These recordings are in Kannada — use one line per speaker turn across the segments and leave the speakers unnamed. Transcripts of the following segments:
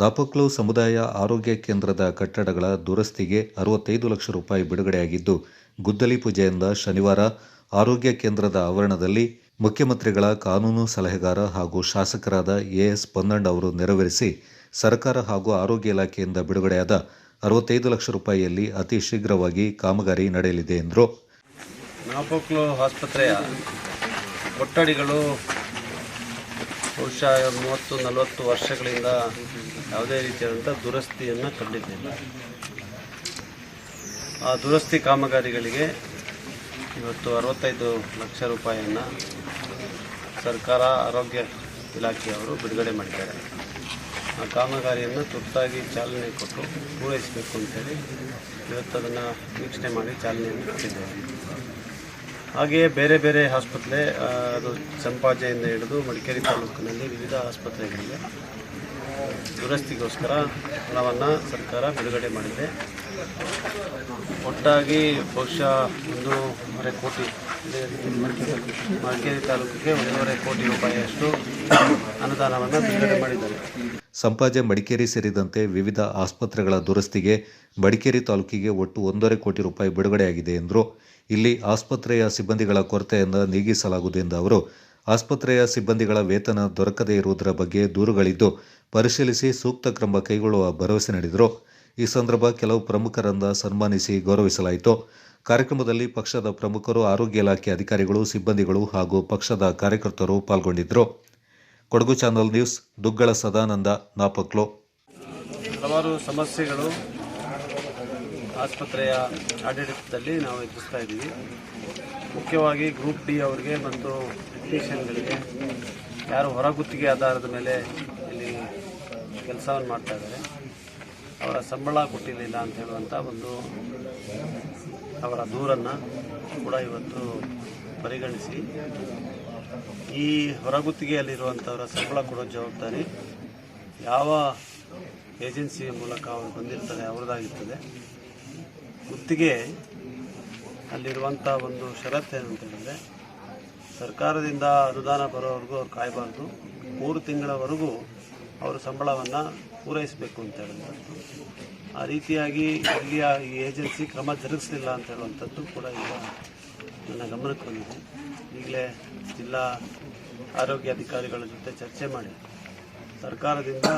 ದಾಪಕ್ಲು ಸಮುದಾಯ ಆರೋಗ್ಯ ಕೇಂದ್ರದ ಕಟ್ಟಡಗಳ ದುರಸ್ತಿಗೆ ಅರವತ್ತೈದು ಲಕ್ಷ ರೂಪಾಯಿ ಬಿಡುಗಡೆಯಾಗಿದ್ದು, ಗುದ್ದಲಿ ಪೂಜೆಯಿಂದ ಶನಿವಾರ ಆರೋಗ್ಯ ಕೇಂದ್ರದ ಆವರಣದಲ್ಲಿ ಮುಖ್ಯಮಂತ್ರಿಗಳ ಕಾನೂನು ಸಲಹೆಗಾರ ಹಾಗೂ ಶಾಸಕರಾದ ಎಎಸ್ ಪೊನ್ನಣ್ಣ ಅವರು ನೆರವೇರಿಸಿ, ಸರ್ಕಾರ ಹಾಗೂ ಆರೋಗ್ಯ ಇಲಾಖೆಯಿಂದ ಬಿಡುಗಡೆಯಾದ ಅರವತ್ತೈದು ಲಕ್ಷ ರೂಪಾಯಿಯಲ್ಲಿ ಅತಿ ಶೀಘ್ರವಾಗಿ ಕಾಮಗಾರಿ ನಡೆಯಲಿದೆ ಎಂದರು.
ನಾಪೋಕ್ಲು ಆಸ್ಪತ್ರೆಯ ಕೊಠಡಿಗಳು ಬಹುಶಃ ಮೂವತ್ತು ನಲವತ್ತು ವರ್ಷಗಳಿಂದ ಯಾವುದೇ ರೀತಿಯಾದಂಥ ದುರಸ್ತಿಯನ್ನು ಕಂಡಿದ್ದಿಲ್ಲ ಆ ದುರಸ್ತಿ ಕಾಮಗಾರಿಗಳಿಗೆ ಇವತ್ತು ಅರವತ್ತೈದು ಲಕ್ಷ ರೂಪಾಯಿಯನ್ನು ಸರ್ಕಾರ ಆರೋಗ್ಯ ಇಲಾಖೆಯವರು ಬಿಡುಗಡೆ ಮಾಡಿದ್ದಾರೆ. ಆ ಕಾಮಗಾರಿಯನ್ನು ತುರ್ತಾಗಿ ಚಾಲನೆ ಕೊಟ್ಟು ಪೂರೈಸಬೇಕು ಅಂತೇಳಿ ಇವತ್ತು ಅದನ್ನು ವೀಕ್ಷಣೆ ಮಾಡಿ ಚಾಲನೆಯನ್ನು ಕೊಟ್ಟಿದ್ದೇವೆ. ಹಾಗೆಯೇ ಬೇರೆ ಬೇರೆ ಆಸ್ಪತ್ರೆ ಅದು ಚಂಪಾಜೆಯಿಂದ ಹಿಡಿದು ಮಡಿಕೇರಿ ತಾಲೂಕಿನಲ್ಲಿ ವಿವಿಧ ಆಸ್ಪತ್ರೆಗಳಿಗೆ ದುರಸ್ತಿಗೋಸ್ಕರ ಹಣವನ್ನು ಸರ್ಕಾರ ಬಿಡುಗಡೆ ಮಾಡಿದೆ. ಒಟ್ಟಾಗಿ ಬಹುಶಃ ಒಂದೂವರೆ ಕೋಟಿ ಮಡಿಕೇರಿ ತಾಲೂಕಿಗೆ ಒಂದೂವರೆ ಕೋಟಿ ರೂಪಾಯಿಯಷ್ಟು ಅನುದಾನವನ್ನು ಬಿಡುಗಡೆ ಮಾಡಿದ್ದಾರೆ.
ಸಂಪಾಜೆ ಮಡಿಕೇರಿ ಸೇರಿದಂತೆ ವಿವಿಧ ಆಸ್ಪತ್ರೆಗಳ ದುರಸ್ತಿಗೆ ಮಡಿಕೇರಿ ತಾಲೂಕಿಗೆ ಒಟ್ಟು ಒಂದೂವರೆ ಕೋಟಿ ರೂಪಾಯಿ ಬಿಡುಗಡೆಯಾಗಿದೆ ಎಂದರು. ಇಲ್ಲಿ ಆಸ್ಪತ್ರೆಯ ಸಿಬ್ಬಂದಿಗಳ ಕೊರತೆಯನ್ನು ನೀಗಿಸಲಾಗುವುದು ಎಂದು ಅವರು ಆಸ್ಪತ್ರೆಯ ಸಿಬ್ಬಂದಿಗಳ ವೇತನ ದೊರಕದೇ ಇರುವುದರ ಬಗ್ಗೆ ದೂರುಗಳಿದ್ದು ಪರಿಶೀಲಿಸಿ ಸೂಕ್ತ ಕ್ರಮ ಕೈಗೊಳ್ಳುವ ಭರವಸೆ ನೀಡಿದರು. ಈ ಸಂದರ್ಭ ಕೆಲವು ಪ್ರಮುಖರನ್ನ ಸನ್ಮಾನಿಸಿ ಗೌರವಿಸಲಾಯಿತು. ಕಾರ್ಯಕ್ರಮದಲ್ಲಿ ಪಕ್ಷದ ಪ್ರಮುಖರು, ಆರೋಗ್ಯ ಇಲಾಖೆ ಅಧಿಕಾರಿಗಳು, ಸಿಬ್ಬಂದಿಗಳು ಹಾಗೂ ಪಕ್ಷದ ಕಾರ್ಯಕರ್ತರು ಪಾಲ್ಗೊಂಡಿದ್ದರು. Kodagu channel news, Duggala Sadananda, Napaklu.
ಹಲವಾರು ಸಮಸ್ಯೆಗಳು ಆಸ್ಪತ್ರೆಯ ಆಡಳಿತದಲ್ಲಿ ನಾವು ಎದುರಿಸ್ತಾ ಇದ್ದೀವಿ. ಮುಖ್ಯವಾಗಿ ಗ್ರೂಪ್ ಡಿ ಅವರಿಗೆ ಮತ್ತು ಟೆಕ್ನಿಷಿಯನ್ಗಳಿಗೆ ಯಾರು ಹೊರಗುತ್ತಿಗೆ ಆಧಾರದ ಮೇಲೆ ಇಲ್ಲಿ ಕೆಲಸವನ್ನು ಮಾಡ್ತಾ ಇದ್ದಾರೆ. ಅವರ ಸಂಬಳ ಕೊಟ್ಟಿರಲಿಲ್ಲ ಅಂತ ಹೇಳುವಂಥ ಒಂದು ಅವರ ದೂರನ್ನು ಕೂಡ ಇವತ್ತು ಪರಿಗಣಿಸಿ. ಈ ಹೊರಗುತ್ತಿಗೆಯಲ್ಲಿರುವಂಥವರ ಸಂಬಳ ಕೊಡೋ ಜವಾಬ್ದಾರಿ ಯಾವ ಏಜೆನ್ಸಿಯ ಮೂಲಕ ಅವರು ಬಂದಿರ್ತಾರೆ ಅವ್ರದ್ದಾಗಿರ್ತದೆ. ಗುತ್ತಿಗೆ ಅಲ್ಲಿರುವಂಥ ಒಂದು ಷರತ್ತು ಏನಂತ ಹೇಳಿದ್ರೆ, ಸರ್ಕಾರದಿಂದ ಅನುದಾನ ಬರೋವರೆಗೂ ಅವ್ರು ಕಾಯಬಾರ್ದು. ಮೂರು ತಿಂಗಳವರೆಗೂ ಅವರು ಸಂಬಳವನ್ನು ಪೂರೈಸಬೇಕು ಅಂತ ಹೇಳುವಂಥದ್ದು ಆ ರೀತಿಯಾಗಿ ಇಲ್ಲಿಯ ಈ ಏಜೆನ್ಸಿ ಕ್ರಮ ಜರುಗಿಸಲಿಲ್ಲ ಅಂತ ಹೇಳುವಂಥದ್ದು ಕೂಡ ಈಗ ನನ್ನ ಗಮನಕ್ಕೆ ಬಂದಿದೆ. ಈಗಲೇ ಜಿಲ್ಲಾ ಆರೋಗ್ಯ ಅಧಿಕಾರಿಗಳ ಜೊತೆ ಚರ್ಚೆ ಮಾಡಿ, ಸರ್ಕಾರದಿಂದ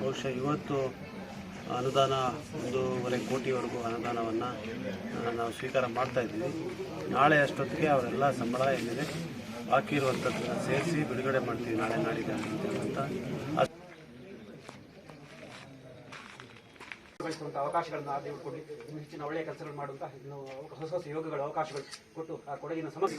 ಬಹುಶಃ ಇವತ್ತು ಅನುದಾನ ಒಂದೂವರೆ ಕೋಟಿವರೆಗೂ ಅನುದಾನವನ್ನು ನಾವು ಸ್ವೀಕಾರ ಮಾಡ್ತಾ ಇದ್ದೀವಿ. ನಾಳೆ ಅಷ್ಟೊತ್ತಿಗೆ ಅವರೆಲ್ಲ ಸಂಬಳ ಏನಿದೆ ಬಾಕಿ ಇರುವಂಥದ್ದನ್ನು ಸೇರಿಸಿ ಬಿಡುಗಡೆ ಮಾಡ್ತೀವಿ ನಾಳೆ ನಾಡಿಗೆ ಅಂತ
ಅವಕಾಶಗಳನ್ನ ದೇವರು ಕೊಡಿ ಇನ್ನು ಹೆಚ್ಚಿನ ಒಳ್ಳೆಯ ಕೆಲಸಗಳು ಮಾಡುವಂತ ಇನ್ನು ಹೊಸ ಹೊಸ ಯೋಗಗಳು ಅವಕಾಶಗಳು ಕೊಟ್ಟು ಆ ಕೊಡಗಿನ ಸಮಸ್ಯೆ